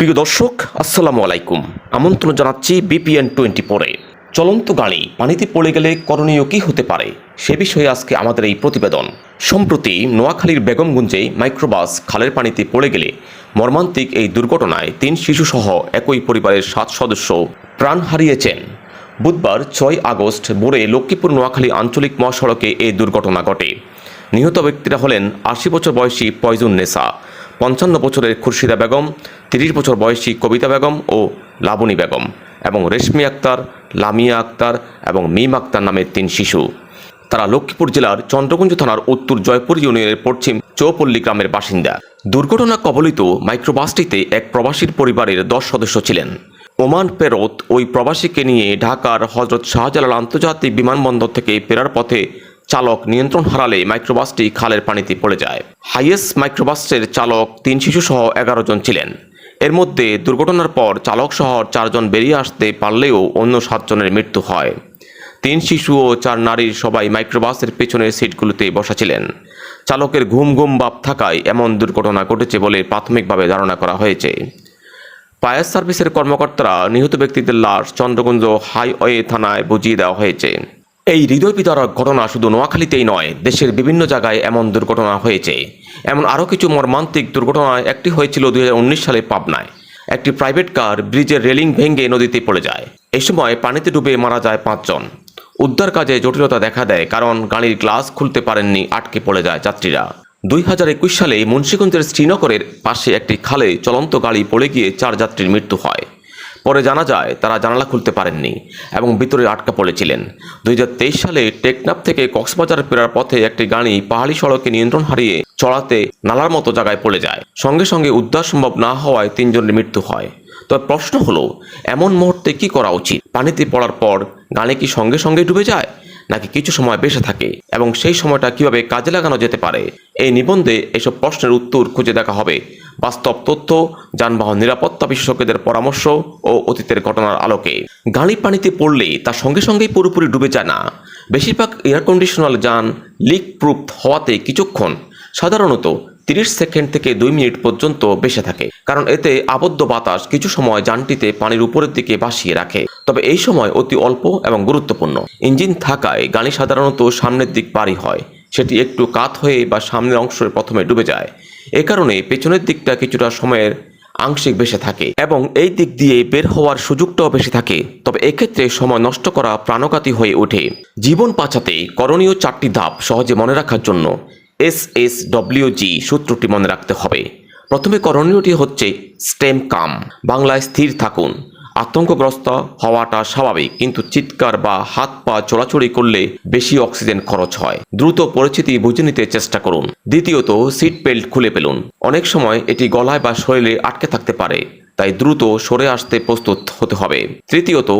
প্রিয় দর্শক, আসসালামু আলাইকুম। আমন্ত্রণ জানাচ্ছি বিপিএন টোয়েন্টি ফোরে। চলন্ত গাড়ি, পানিতে পড়ে গেলে করণীয় কী হতে পারে? সে বিষয়ে আজকে আমাদের এই প্রতিবেদন। সম্প্রতি নোয়াখালীর বেগমগঞ্জে মাইক্রোবাস খালের পানিতে পড়ে গেলে মর্মান্তিক এই দুর্ঘটনায় তিন শিশুসহ একই পরিবারের সাত সদস্য প্রাণ হারিয়েছেন। বুধবার ছয় আগস্ট ভোরে লক্ষ্মীপুর নোয়াখালী আঞ্চলিক মহাসড়কে এই দুর্ঘটনা ঘটে। নিহত ব্যক্তিরা হলেন আশি বছর বয়সী পয়জুন নেসা। পঞ্চান্ন বছরের খুরশিদা বেগম, তিরিশ বছর বয়সী কবিতা বেগম ও লাবণী বেগম এবং রেশমি আক্তার, লামিয়া আক্তার এবং মিম আক্তার নামের তিন শিশু। তারা লক্ষ্মীপুর জেলার চন্দ্রগঞ্জ থানার উত্তর জয়পুর ইউনিয়নের পশ্চিম চৌপল্লী গ্রামের বাসিন্দা। দুর্ঘটনা কবলিত মাইক্রোবাসটিতে এক প্রবাসীর পরিবারের দশ সদস্য ছিলেন। ওমান পেরত ওই প্রবাসীকে নিয়ে ঢাকার হজরত শাহজালাল আন্তর্জাতিক বিমানবন্দর থেকে ফেরার পথে চালক নিয়ন্ত্রণ হারালে মাইক্রোবাসটি খালের পানিতে পড়ে যায়। হাইয়েস্ট মাইক্রোবাসের চালক তিন শিশু সহ এগারো জন ছিলেন। এর মধ্যে দুর্ঘটনার পর চালক সহ চারজন বেরিয়ে আসতে পারলেও অন্য সাতজনের মৃত্যু হয়। তিন শিশু ও চার নারীর সবাই মাইক্রোবাসের পেছনের সিটগুলোতে বসা ছিলেন। চালকের ঘুম ঘুম ভাব থাকায় এমন দুর্ঘটনা ঘটেছে বলে প্রাথমিকভাবে ধারণা করা হয়েছে। ফায়ার সার্ভিসের কর্মকর্তারা নিহত ব্যক্তিদের লাশ চন্দ্রগঞ্জ হাইওয়ে থানায় বুঝিয়ে দেওয়া হয়েছে। এই হৃদয় বিতরক ঘটনা শুধু নোয়াখালীতেই নয়, দেশের বিভিন্ন জায়গায় এমন দুর্ঘটনা হয়েছে। এমন আরও কিছু মর্মান্তিক দুর্ঘটনায় একটি হয়েছিল দুই হাজার উনিশ সালে পাবনায়। একটি প্রাইভেট কার ব্রিজের রেলিং ভেঙে নদীতে পড়ে যায়। এই সময় পানিতে ডুবে মারা যায় পাঁচজন। উদ্ধার কাজে জটিলতা দেখা দেয়, কারণ গাড়ির গ্লাস খুলতে পারেননি, আটকে পড়ে যায় যাত্রীরা। দুই হাজার একুশ সালে মুন্সিগঞ্জের শ্রীনগরের পাশে একটি খালে চলন্ত গাড়ি পড়ে গিয়ে চার যাত্রীর মৃত্যু হয়। পরে জানা যায় তারা জানালা খুলতে পারেননি এবং ভিতরে আটকা পড়েছিলেন। দুই হাজার তেইশ সালে টেকনাফ থেকে কক্সবাজার ফেরার পথে একটি গাড়ি পাহাড়ি সড়কে নিয়ন্ত্রণ হারিয়ে চড়াতে নালার মতো জায়গায় পড়ে যায়। সঙ্গে সঙ্গে উদ্ধার সম্ভব না হওয়ায় তিনজনের মৃত্যু হয়। তবে প্রশ্ন হলো, এমন মুহূর্তে কি করা উচিত? পানিতে পড়ার পর গাড়ি কি সঙ্গে সঙ্গে ডুবে যায়, নাকি কিছু সময় বেঁচে থাকে? এবং সেই সময়টা কীভাবে কাজে লাগানো যেতে পারে? এই নিবন্ধে এসব প্রশ্নের উত্তর খুঁজে দেখা হবে। বাস্তব তথ্য, যানবাহন নিরাপত্তা বিশেষজ্ঞদের পরামর্শ ও অতীতের ঘটনার আলোকে। গাড়ি পানিতে পড়লে তার সঙ্গে সঙ্গেই পুরোপুরি ডুবে যায় না। বেশিরভাগ এয়ার কন্ডিশনার যান লিক প্রুফ হওয়াতে কিছুক্ষণ, সাধারণত তিরিশ সেকেন্ড থেকে দুই মিনিট পর্যন্ত বেঁচে থাকে, কারণ এতে আবদ্ধ বাতাস কিছু সময় যানটিতে পানির উপরের দিকে ভাসিয়ে রাখে। তবে এই সময় অতি অল্প এবং গুরুত্বপূর্ণ। ইঞ্জিন থাকায় গাড়ি সাধারণত সামনের দিক পারি হয়, সেটি একটু কাত হয়ে বা সামনের অংশের প্রথমে ডুবে যায়। এ কারণে পেছনের দিকটা কিছুটা সময়ের আংশিক বেশি থাকে এবং এই দিক দিয়ে বের হওয়ার সুযোগটাও বেশি থাকে। তবে এক্ষেত্রে সময় নষ্ট করা প্রাণঘাতী হয়ে ওঠে। জীবন বাঁচাতে করণীয় চারটি ধাপ সহজে মনে রাখার জন্য এস এস ডব্লিউজি সূত্রটি মনে রাখতে হবে। প্রথমে করণীয়টি হচ্ছে স্টেম কাম। বাংলায় স্থির থাকুন। আতঙ্কগ্রস্ত হওয়াটা স্বাভাবিক, কিন্তু চিৎকার বা হাত পা চোরাচুরি করলে বেশি অক্সিজেন খরচ হয়। দ্রুত পরিস্থিতি বুঝে নিতে চেষ্টা করুন। দ্বিতীয়ত, সিট বেল্ট খুলে ফেলুন। অনেক সময় এটি গলায় বা শরীরে আটকে থাকতে পারে, তাই দ্রুত সরে আসতে প্রস্তুত হতে হবে। তৃতীয়ত,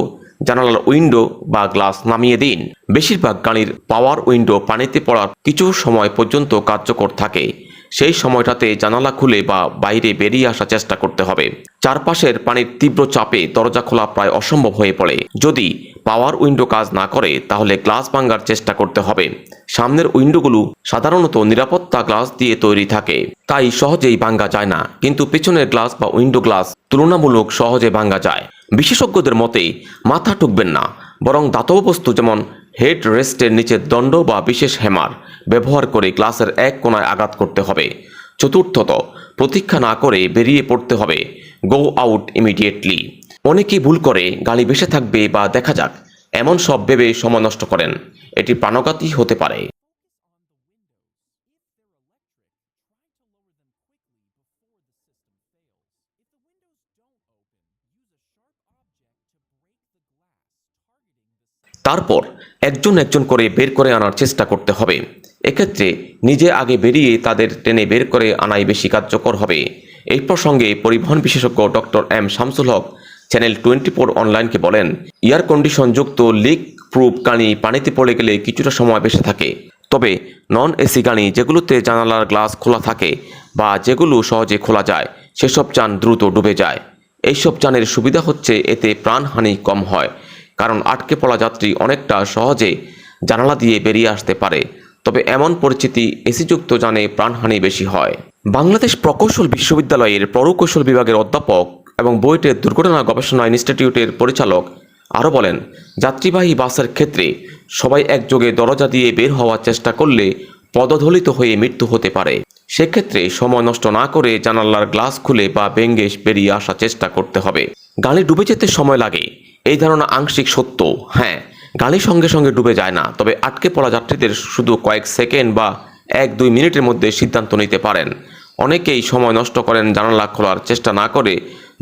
জানালার উইন্ডো বা গ্লাস নামিয়ে দিন। বেশিরভাগ গাড়ির পাওয়ার উইন্ডো পানিতে পড়ার কিছু সময় পর্যন্ত কার্যকর থাকে। সেই সময়টাতে জানালা খুলে বা বাইরে বেরিয়ে আসার চেষ্টা করতে হবে। চারপাশের পানির তীব্র চাপে দরজা খোলা প্রায় অসম্ভব হয়ে পড়ে। যদি পাওয়ার উইন্ডো কাজ না করে, তাহলে গ্লাস ভাঙ্গার চেষ্টা করতে হবে। সামনের উইন্ডোগুলো সাধারণত নিরাপত্তা গ্লাস দিয়ে তৈরি থাকে। তাই সহজেই ভাঙ্গা যায় না। কিন্তু পেছনের গ্লাস বা উইন্ডো গ্লাস তুলনামূলক সহজে ভাঙ্গা যায়। বিশেষজ্ঞদের মতে, মাথা ঠুকবেন না। বরং দাতব বস্তু যেমন হেড রেস্টের নিচে দণ্ড বা বিশেষ হ্যামার ব্যবহার করে ক্লাসের এক কোনায় আঘাত করতে হবে। চতুর্থত, প্রতীক্ষা না করে বেরিয়ে পড়তে হবে। গো আউট ইমিডিয়েটলি অনেকেই ভুল করে, গালি বেসে থাকবে বা দেখা যাক, এমন সব ভেবে সময় নষ্ট করেন। এটি প্রাণঘাতী হতে পারে। তারপর একজন একজন করে বের করে আনার চেষ্টা করতে হবে। এক্ষেত্রে নিজে আগে বেরিয়ে তাদের টেনে বের করে আনাই বেশি কার্যকর হবে। এই প্রসঙ্গে পরিবহন বিশেষজ্ঞ doctor M Shamsul Haque channel twenty four অনলাইনকে বলেন, এয়ার কন্ডিশন যুক্ত লিক প্রুফ গাড়ি পানিতে পড়ে গেলে কিছুটা সময় বেশি থাকে। তবে নন এসি গাড়ি যেগুলোতে জানালার গ্লাস খোলা থাকে বা যেগুলো সহজে খোলা যায়, সেসব যান দ্রুত ডুবে যায়। এইসব যানের সুবিধা হচ্ছে এতে প্রাণহানি কম হয়। কারণ আটকে পড়া যাত্রী অনেকটা সহজে জানালা দিয়ে বেরিয়ে আসতে পারে। তবে এমন পরিস্থিতি এসিযুক্ত যানে প্রাণহানি বেশি হয়। বাংলাদেশ প্রকৌশল বিশ্ববিদ্যালয়ের প্রকৌশল বিভাগের অধ্যাপক এবং বুয়েটের দুর্ঘটনা গবেষণা ইনস্টিটিউটের পরিচালক আরও বলেন, যাত্রীবাহী বাসের ক্ষেত্রে সবাই একযোগে দরজা দিয়ে বের হওয়ার চেষ্টা করলে পদধলিত হয়ে মৃত্যু হতে পারে। সেক্ষেত্রে সময় নষ্ট না করে জানালার গ্লাস খুলে বা ভেঙ্গে বেরিয়ে আসার চেষ্টা করতে হবে। গাড়ি ডুবে যেতে সময় লাগে, এই ধারণা আংশিক সত্য। হ্যাঁ গাড়ি সঙ্গে সঙ্গে ডুবে যায় না, তবে আটকে পড়া যাত্রীদের শুধু কয়েক সেকেন্ড বা এক দুই মিনিটের মধ্যে সিদ্ধান্ত নিতে পারেন। অনেকেই সময় নষ্ট করেন জানালা খোলার চেষ্টা না করে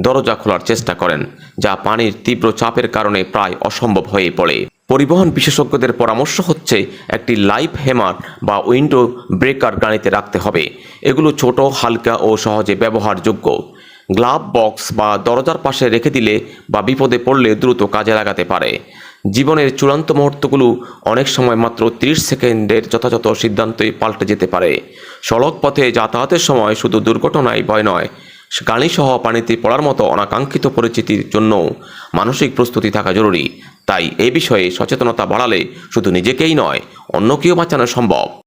দরজা খোলার চেষ্টা করেন, যা পানির তীব্র চাপের কারণে প্রায় অসম্ভব হয়ে পড়ে। পরিবহন বিশেষজ্ঞদের পরামর্শ হচ্ছে, একটি লাইফ হেমার বা উইন্ডো ব্রেকার গাড়িতে রাখতে হবে। এগুলো ছোট, হালকা ও সহজে ব্যবহারযোগ্য। গ্লাভ বক্স বা দরজার পাশে রেখে দিলে বা বিপদে পড়লে দ্রুত কাজে লাগাতে পারে। জীবনের চূড়ান্ত মুহূর্তগুলো অনেক সময় মাত্র 30 সেকেন্ডের যথাযথ সিদ্ধান্তই পাল্টে যেতে পারে। সড়ক পথে যাতায়াতের সময় শুধু দুর্ঘটনায় ভয় নয় গাড়িসহ পানিতে পড়ার মতো অনাকাঙ্ক্ষিত পরিস্থিতির জন্য মানসিক প্রস্তুতি থাকা জরুরি। তাই এ বিষয়ে সচেতনতা বাড়ালে শুধু নিজেকেই নয়, অন্যকেও বাঁচানো সম্ভব।